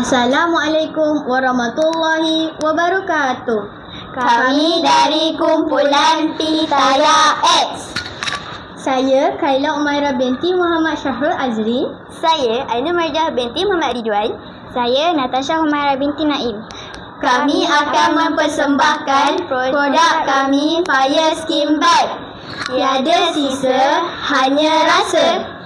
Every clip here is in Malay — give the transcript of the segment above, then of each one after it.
Assalamualaikum warahmatullahi wabarakatuh. Kami dari kumpulan Pitaya X. Saya Kaila Umaira binti Muhammad Syahrul Azri. Saya Aina Marjah binti Muhammad Ridwan. Saya Natasha Humaira binti Naim. Kami akan mempersembahkan produk kami Fire Skin Bag. Tiada sisa, hanya rasa.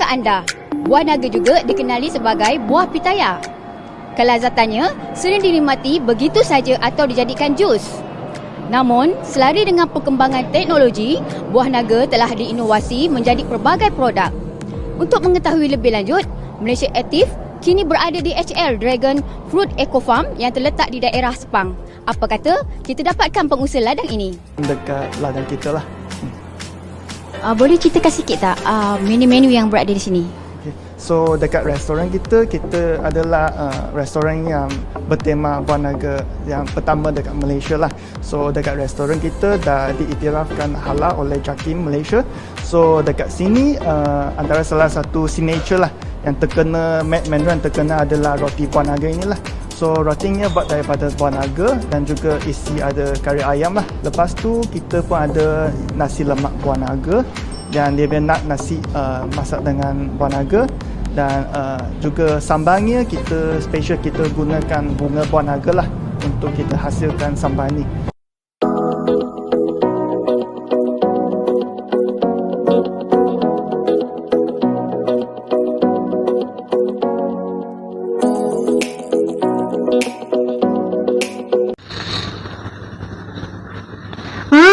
Tahukah anda, buah naga juga dikenali sebagai buah pitaya. Kelazatannya sering dinikmati begitu saja atau dijadikan jus. Namun, selari dengan perkembangan teknologi, buah naga telah diinovasi menjadi pelbagai produk. Untuk mengetahui lebih lanjut, Malaysia Aktif kini berada di HL Dragon Fruit Eco Farm yang terletak di daerah Sepang. Apa kata kita dapatkan pengusaha ladang ini? dekat ladang kita lah. Uh, boleh ceritakan sikit tak uh, menu-menu yang berada di sini? So dekat restoran kita, kita adalah uh, restoran yang bertema buah naga yang pertama dekat Malaysia lah. So dekat restoran kita dah diiktirafkan halal oleh JAKIM Malaysia. So dekat sini uh, antara salah satu signature lah yang terkena Menu yang terkena adalah roti buah naga inilah. So rotinya buat daripada buah naga dan juga isi ada kari ayam lah. Lepas tu kita pun ada nasi lemak buah naga dan dia punya nak nasi uh, masak dengan buah naga dan uh, juga sambalnya kita special kita gunakan bunga buah naga lah untuk kita hasilkan sambal ni.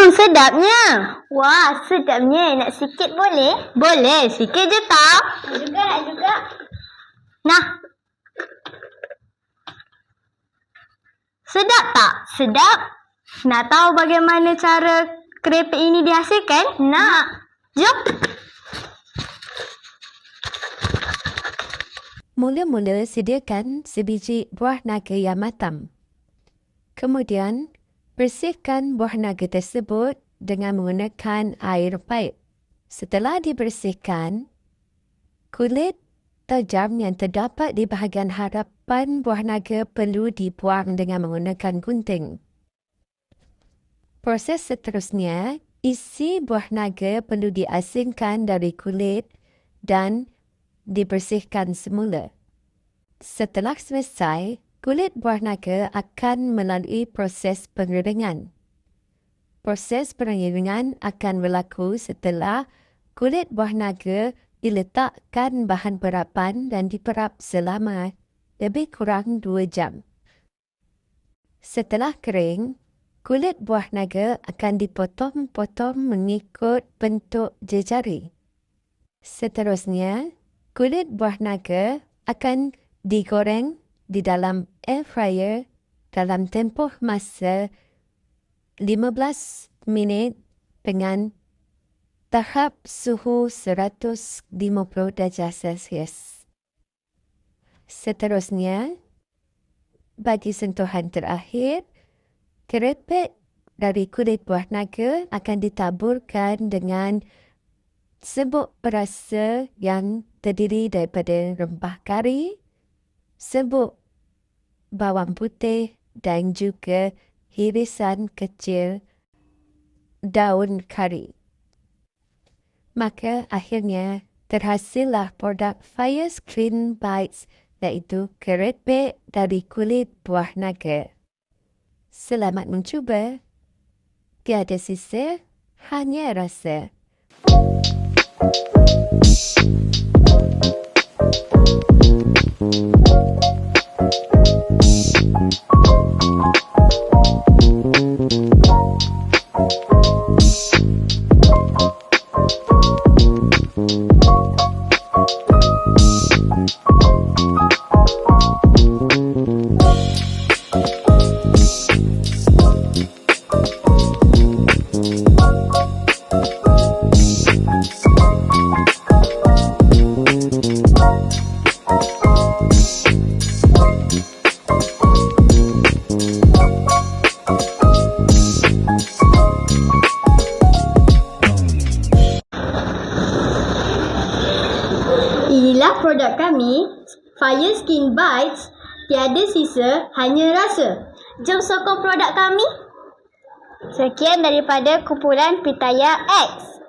Hmm, sedapnya. Wah, sedapnya. Nak sikit boleh? Boleh, sikit je tak? Nak juga, nak juga. Nah. Sedap tak? Sedap. Nak tahu bagaimana cara kerepek ini dihasilkan? Nak. Jom. Mula-mula sediakan sebiji buah naga yang matang. Kemudian, bersihkan buah naga tersebut dengan menggunakan air paip. Setelah dibersihkan, kulit tajam yang terdapat di bahagian hadapan buah naga perlu dibuang dengan menggunakan gunting. Proses seterusnya, isi buah naga perlu diasingkan dari kulit dan dibersihkan semula. Setelah selesai, kulit buah naga akan melalui proses pengeringan. Proses pengeringan akan berlaku setelah kulit buah naga diletakkan bahan perapan dan diperap selama lebih kurang dua jam. Setelah kering, kulit buah naga akan dipotong-potong mengikut bentuk jejari. Seterusnya, kulit buah naga akan digoreng di dalam air fryer dalam tempoh masa 15 minit dengan tahap suhu 150 darjah Celsius. Seterusnya, bagi sentuhan terakhir, kerepek dari kulit buah naga akan ditaburkan dengan sebuk perasa yang terdiri daripada rempah kari, sebut bawang putih dan juga hirisan kecil daun kari. Maka akhirnya terhasillah produk Fire Screen Bites iaitu keretbek dari kulit buah naga. Selamat mencuba. Tiada sisa, hanya rasa. Thank you. Thank Skin Bites. Tiada sisa, hanya rasa. Jom sokong produk kami. Sekian daripada kumpulan Pitaya X.